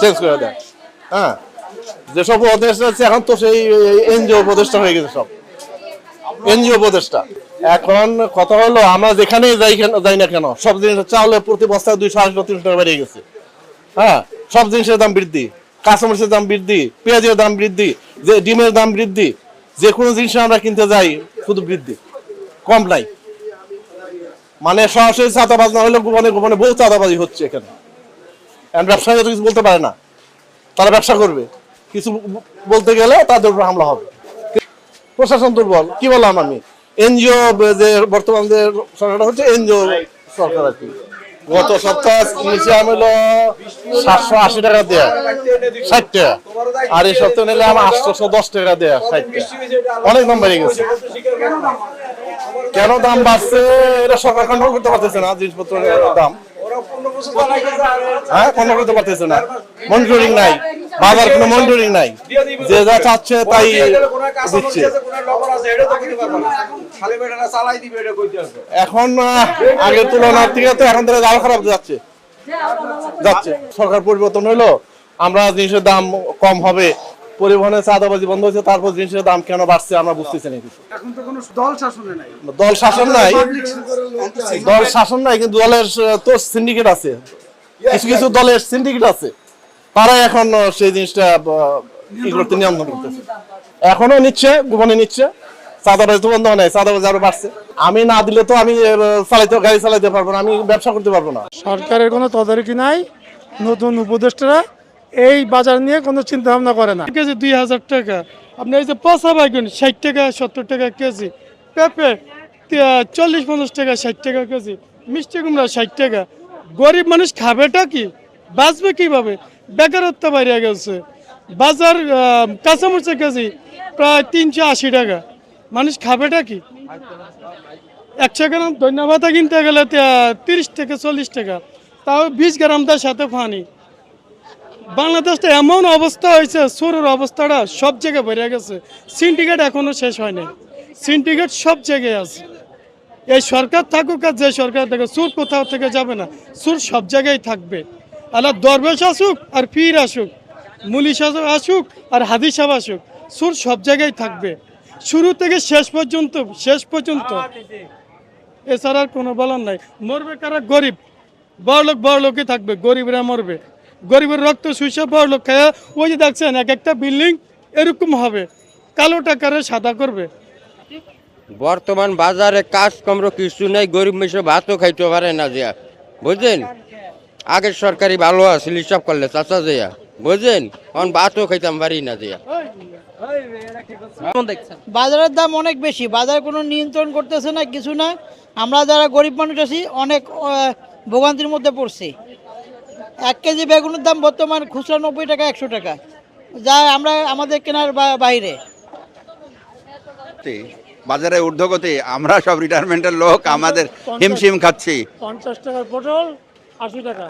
Change করে দেয় হ্যাঁ। যেসব উপদেষ্টা আছে, এখন তো সেই এনজিও উপদেষ্টা হয়ে গেছে সব। এনজিও উপদেষ্টা। এখন কথা হলো, আমরা যেখানেই যাই কেন যাই না কেন, সব জিনিস চাউলে প্রতি বস্তায় দুইশো আড়াইশো, তিনশো টাকা বেড়ে গেছে। হ্যাঁ সব জিনিসের দাম বৃদ্ধি। কাঁচামরিচের দাম বৃদ্ধি, পেঁয়াজের দাম বৃদ্ধি, যে ডিমের দাম বৃদ্ধি, যে কোনো জিনিস আমরা কিনতে যাই, শুধু বৃদ্ধি। কম নাই। মানে সরাসরি চাঁদাবাজ না হলে গোপনে গোপনে বহু চাঁদাবাজি হচ্ছে এখানে। এখন ব্যবসায়ীরা তো কিছু বলতে পারে না। তারা ব্যবসা করবে। কিছু বলতে গেলে তাদের উপর হামলা হবে। প্রশাসন দুর্বল। কি বললাম আমি? এনজিও, যে বর্তমান যে সরকারটা হচ্ছে, এনজিও সরকার আর কি। গত সপ্তাহ নিচে আমি হলো সাতশো আশি টাকা দেয়া। ষাট টাকা। আর এই সপ্তাহে নিলে আমার আটশোশো দশ টাকা দেয়া, ষাট টাকা। অনেক দাম বেড়ে গেছে। কেন দাম বাড়ছে? এটা সরকার কন্ট্রোল করতে পারতেছে না, জিনিসপত্রের দাম। হ্যাঁ কন্ট্রোল করতে পারতেছে না। মনিটরিং নাই। বাজার কোনো মনিটরিং নাই। যে যা চাচ্ছে তাই দিচ্ছে। এখন আগের তুলনার থেকে তো এখন থেকে আরও খারাপ যাচ্ছে। যাচ্ছে। সরকার পরিবর্তন হইল আমরা জিনিসের দাম কম হবে। পরিবহনের চাঁদাবাজি বন্ধ হয়েছে তারপর জিনিসের দাম কেন বাড়ছে আমরা বুঝতেছি না কিছু। এখন তো কোনো দল শাসনে নাই। দল শাসন নাই। দল শাসন নাই কিন্তু দলের তো সিন্ডিকেট আছে। কিছু কিছু দলের সিন্ডিকেট আছে। তারা এখন সেই জিনিসটা করতে নিয়ন্ত্রণ করতেছে। এখনও নিচ্ছে গোপনে নিচ্ছে। চাঁদাবাজি তো বন্ধ হয় নাই চাঁদাবাজি আরও বাড়ছে। আমি না দিলে তো আমি চালাইতে গাড়ি চালাইতে পারব না আমি ব্যবসা করতে পারব না। সরকারের কোনো তদারকি নাই। নতুন উপদেষ্টারা এই বাজার নিয়ে কোনো চিন্তা ভাবনা করে না। কেজি দুই হাজার টাকা। আপনি এই যে পচা বাইগুন ষাট টাকা সত্তর টাকা কেজি। পেঁপে চল্লিশ পঞ্চাশ টাকা ষাট টাকা কেজি। মিষ্টি কুমড়া ষাট টাকা। গরিব মানুষ খাবেটা কি? বাঁচবে কীভাবে? বেকারত্ব বাইরে গেছে। বাজার আহ, কাঁচামরিচের কেজি প্রায় তিনশো আশি টাকা। মানুষ খাবেটা কি? একশো গ্রাম ধন্যবাদ কিনতে গেলে তিরিশ থেকে চল্লিশ টাকা। তাও বিশ গ্রাম তার সাথে পানি বাংলাদেশটা এমন অবস্থা হয়েছে সুরের অবস্থাটা সব জায়গায় বেড়ে গেছে। সিন্ডিকেট এখনও শেষ হয়নি সিন্ডিকেট সব জায়গায় আছে। এই সরকার থাকুক আর যে সরকার থাকে সুর কোথাও থেকে যাবে না। সুর সব জায়গায় থাকবে। আল্লাহ দরবেশ আসুক আর পীর আসুক, মুলিশ আসুক আর হাদিস আসুক সুর সব জায়গায় থাকবে। শুরু থেকে শেষ পর্যন্ত শেষ পর্যন্ত। এছাড়া আর কোনো বলার নাই। মরবে কারা? গরিব। বড় লোক বড় লোকই থাকবে, গরিবরা মরবে। গরিবের রক্ত শুষে বড় লোক খায় ওই যে দেখছেন এক একটা বিল্ডিং এরকম হবে। কালো টাকারে সাদা করবে। বর্তমান বাজারে কাজ কমরো কিছু নেই গরিব মেশে ভাতও খাইতে পারে না জিয়া। বুঝলেন আগের সরকারি ভালো আছিল হিসাব করলে চাচা জিয়া। বুঝলেন এখন ভাতও খাইতাম পারি না জিয়া। বাজারের দাম অনেক বেশি বাজার কোনো নিয়ন্ত্রণ করতেছে না কিছু না। আমরা যারা গরিব মানুষ আছি অনেক ভোগান্তির মধ্যে পড়ছি। এক কেজি বেগুনের দাম বর্তমান খুচরা নব্বই টাকা একশো টাকা। যা আমরা আমাদের কেনার বাইরে। বাজারে ঊর্ধ্বগতি আমরা সব রিটায়ারমেন্টের লোক আমাদের হিমশিম খাচ্ছি। পঞ্চাশ টাকার পটল আশি টাকা।